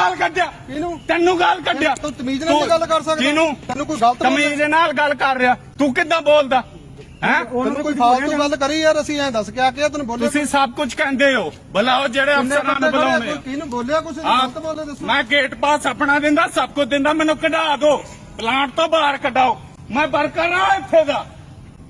ਗਾਲ ਕੱਢਿਆ। ਕਿਹਨੂੰ ਤੈਨੂੰ ਗਾਲ ਕੱਢਿਆ। ਤੂੰ ਤਮੀਜ਼ ਨਾਲ ਗੱਲ ਕਰ ਸਕਦਾ। ਕਿਹਨੂੰ ਤੈਨੂੰ ਕੋਈ ਗਲਤ ਤਮੀਜ਼ ਨਾਲ ਗੱਲ ਕਰ ਰਿਹਾ। ਤੂੰ ਕਿੱਦਾਂ ਬੋਲਦਾ? ਹੈ? ਤੈਨੂੰ ਕੋਈ ਫਾਲਤੂ ਗੱਲ ਕਰੀ ਯਾਰ ਅਸੀਂ ਐਂ ਦੱਸ ਕੇ ਆ ਕੇ ਤੈਨੂੰ ਬੋਲਿਆ ਤੁਸੀਂ ਸਭ ਕੁਝ ਕਹਿੰਦੇ ਹੋ। ਬੁਲਾਓ ਜਿਹੜੇ ਅਫਸਰਾਂ ਨੂੰ ਆ, ਬੁਲਾਉਣੇ ਆ। ਕਿਹਨੂੰ ਬੋਲਿਆ ਕੁਛ ਗਲਤ ਬੋਲੇ ਦੱਸੋ। ਮੈਂ ਗੇਟ ਪਾਸ ਆਪਣਾ ਦਿੰਦਾ ਸਭ ਕੁਝ ਦਿੰਦਾ ਮੈਨੂੰ ਕਢਾ ਦਿਓ। ਪਲਾਂਟ ਤੋਂ ਬਾਹਰ ਕਢਾਓ। ਮੈਂ ਵਰਕਰ ਆ ਇੱਥੇ ਦਾ।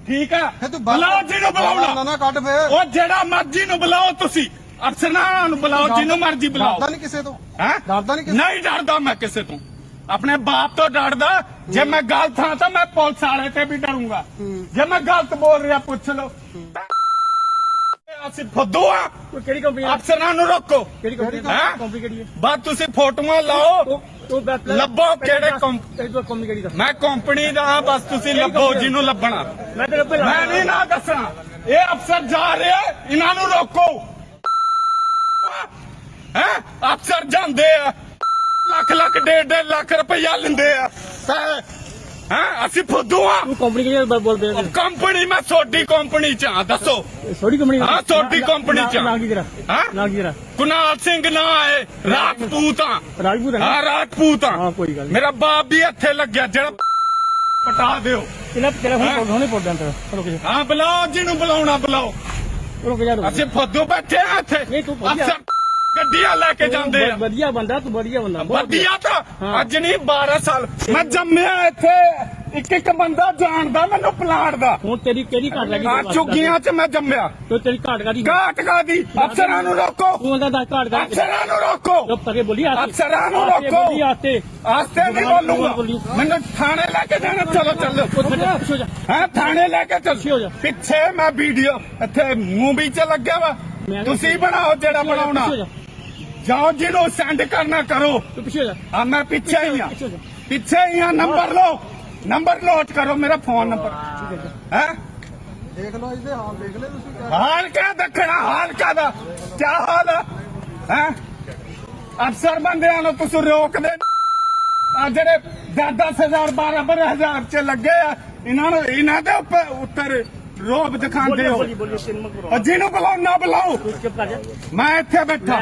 ਠੀਕ ਹੈ ਬਾਹਰ- ਬੁਲਾਓ ਜਿਹਨੂੰ ਬੁਲਾਉਣਾ। ਨਾ ਕੱਢ ਫੇ ਉਹ ਜਿਹੜਾ ਮਰਜ਼ੀ ਨੂੰ ਬੁਲਾਓ ਤੁਸੀਂ। ਅਫਸਰਾਂ ਨੂੰ ਬੁਲਾਓ ਜਿਹਨੂੰ ਮਰਜ਼ੀ ਬੁਲਾਓ। ਡਰਦਾ ਨਹੀਂ ਕਿਸੇ ਤੋਂ। ਹੈ? ਡਰਦਾ ਨਹੀਂ ਕਿਸੇ ਨਹੀਂ ਡਰਦਾ ਮੈਂ ਕਿਸੇ ਤੋਂ। ਆਪਣੇ ਬਾਪ ਤੋਂ ਡਰਦਾ। ਜੇ ਮੈਂ ਗਲਤ ਹਾਂ ਤਾਂ ਮੈਂ ਪੁਲਿਸ ਵਾਲੇ ਤੇ ਵੀ ਡਰੂੰਗਾ। ਜੇ ਮੈਂ ਗਲਤ ਬੋਲ ਰਿਹਾ ਪੁੱਛ ਲਓ। ਅਸੀਂ ਫੁੱਦੂ ਆ। ਕਿਹੜੀ ਕੰਪਨੀ ਆ? ਅਫਸਰਾਂ ਨੂੰ ਰੋਕੋ। ਕਿਹੜੀ ਕੰਪਨੀ? ਹੈਂ? ਕੰਪਨੀ ਕਿਹੜੀ ਹੈ ਬਸ ਤੁਸੀਂ ਫੋਟੋਆਂ ਲਾਓ। ਲੱਭੋ ਕਿਹੜੇ ਕੰਪ- ਕਿਹੜੀ ਕੰਪਨੀ ਕਿਹੜੀ ਦਾ ਮੈਂ ਕੰਪਨੀ ਦਾ ਬਸ ਤੁਸੀਂ ਲੱਭੋ ਜਿਹਨੂੰ ਲੱਭਣਾ। ਮੈਂ ਨਹੀਂ ਨਾ ਦੱਸਣਾ। ਇਹ ਅਫਸਰ ਜਾ ਰਿਹਾ ਇਹਨਾਂ ਨੂੰ ਰੋਕੋ। ਹੈ? ਅਫਸਰ ਜਾਂਦੇ ਆ। ਲੱਖ ਲੱਖ ਡੇਢ ਡੇਢ ਲੱਖ ਰੁਪਇਆ ਲੈਂਦੇ ਆ। ਹੈ? ਅਸੀਂ ਫੁੱਦੂ ਆ। ਤੂੰ ਕੰਪਨੀ ਕਿਹੜੀ ਦਾ ਬੋਲ ਪਿਆ ਕੰਪਨੀ ਮੈਂ ਛੋਟੀ ਕੰਪਨੀ ਚ ਆ ਦੱਸੋ। ਛੋਟੀ ਕੰਪਨੀ ਹਾਂ, ਛੋਟੀ company ਚ। ਨਾ ਕੀ ਤੇਰਾ ਹਾਂ? ਨਾ ਕੀ ਤੇਰਾ ਕੁਨਾਲ ਸਿੰਘ ਨਾ ਹੈ ਰਾਜਪੂਤ ਆ। ਰਾਜਪੂਤ ਹੈ ਹਾਂ ਰਾਜਪੂਤ ਆ। ਹਾਂ, ਕੋਈ ਗੱਲ। ਮੇਰਾ ਬਾਪ ਵੀ ਇੱਥੇ ਲੱਗਿਆ ਜਿਹੜਾ ਪਟਾ ਦਿਓ। ਤੇਰਾ ਤੇਰਾ? ਹੁਣ ਹੁਣੇ ਪੋਡਾਂ ਤੇਰਾ ਰੁਕ ਜਾ। ਹਾਂ ਬੁਲਾਓ ਜਿਹਨੂੰ ਬੁਲਾਉਣਾ ਬੁਲਾਓ। ਰੁਕ ਜਾ। ਅਸੀਂ ਫੁੱਦੂ ਬੈਠੇ ਆ ਇੱਥੇ। ਨਹੀਂ, ਤੂੰ ਗੱਡੀਆਂ ਲੈ ਕੇ ਜਾਂਦੇ ਆ। ਵਧੀਆ ਬੰਦਾ ਤੂੰ ਵਧੀਆ ਬੰਦਾ ਵਧੀਆ ਤਾਂ। ਅੱਜ ਨਹੀਂ 12 ਸਾਲ। ਮੈਂ ਜੰਮਿਆ ਇੱਥੇ ਇੱਕ ਇੱਕ ਬੰਦਾ ਜਾਣਦਾ ਮੈਨੂੰ ਪਲਾਟ ਦਾ। ਹੁਣ ਤੇਰੀ ਕਿਹੜੀ ਘਾਟ ਲੱਗੀ ਆ ਚੁੱਗੀਆਂ 'ਚ ਮੈਂ ਜੰਮਿਆ। ਤੂੰ ਤੇਰੀ ਘਾਟ ਕਾਦੀ ਘਾਟ ਕਾਦੀ? ਅਫਸਰਾਂ ਨੂੰ ਰੋਕੋ। ਤੂੰ ਉਹਦਾ ਦੱਸ ਘਾਟ ਕਾਦੀ? ਅਫਸਰਾਂ ਨੂੰ ਰੋਕੋ। ਚੁੱਪ ਕਰਕੇ ਬੋਲੀ ਆਸਤੇ। ਅਫਸਰਾਂ ਨੂੰ ਰੋਕੋ। ਬੋਲੀ ਆਸਤੇ। ਆਸਤੇ ਨਹੀਂ ਬੋਲੂਗਾ। ਮੈਨੂੰ ਥਾਣੇ ਲੈ ਕੇ ਜਾਣਾ ਚਲੋ ਚੱਲੋ। ਹੋ ਥਾਣੇ ਲੈ ਕੇ ਪਿੱਛੇ ਹੋ ਜਾ। ਚੱਲ ਪਿੱਛੇ ਮੈਂ ਵੀਡੀਓ ਇੱਥੇ ਮੂਵੀ 'ਚ ਲੱਗਿਆ ਵਾ। ਤੁਸੀਂ ਬਣਾਓ ਜਿਹੜਾ ਬਣਾਉਣਾ। ਜਾਓ ਜਿਹਨੂੰ ਸੈਂਡ ਕਰਨਾ ਕਰੋ। ਤੂੰ ਪਿੱਛੇ ਜਾ। ਆ ਮੈਂ ਪਿੱਛੇ ਹੀ ਆ ਪਿੱਛੇ ਹੋ ਜਾ। ਪਿੱਛੇ ਹੀ ਆ ਨੰਬਰ ਲਓ। ਨੰਬਰ ਨੋਟ ਕਰੋ ਮੇਰਾ ਫੋਨ ਨੰਬਰ ਹੈ ਦੇਖ ਲਓ ਇਹਦੇ ਹਾਲ ਦੇਖ ਲੈ ਤੁਸੀਂ ਕਿਆ ਹਾਲ ਕਿਆ ਦੱਖਣਾ ਹਾਲ ਕਾਦਾ ਕੀ ਹਾਲ ਹੈ ਹੈ? ਅਫਸਰ ਬੰਦਿਆਂ ਨੂੰ ਤੁਸੀਂ ਰੋਕਦੇ ਆ ਜਿਹੜੇ 10-10000 12-12000 ਚ ਲੱਗੇ ਆ ਇਹਨਾਂ ਨੂੰ ਇਹਨਾਂ ਦੇ ਉੱਪਰ ਉੱਤਰ ਰੋਬ ਦਿਖਾਉਂਦੇ ਹੋ। ਕਰੋ ਉਹ ਜਿਹਨੂੰ ਬੁਲਾਓ ਨਾ ਬੁਲਾਓ। ਮੈਂ ਇੱਥੇ ਬੈਠਾ।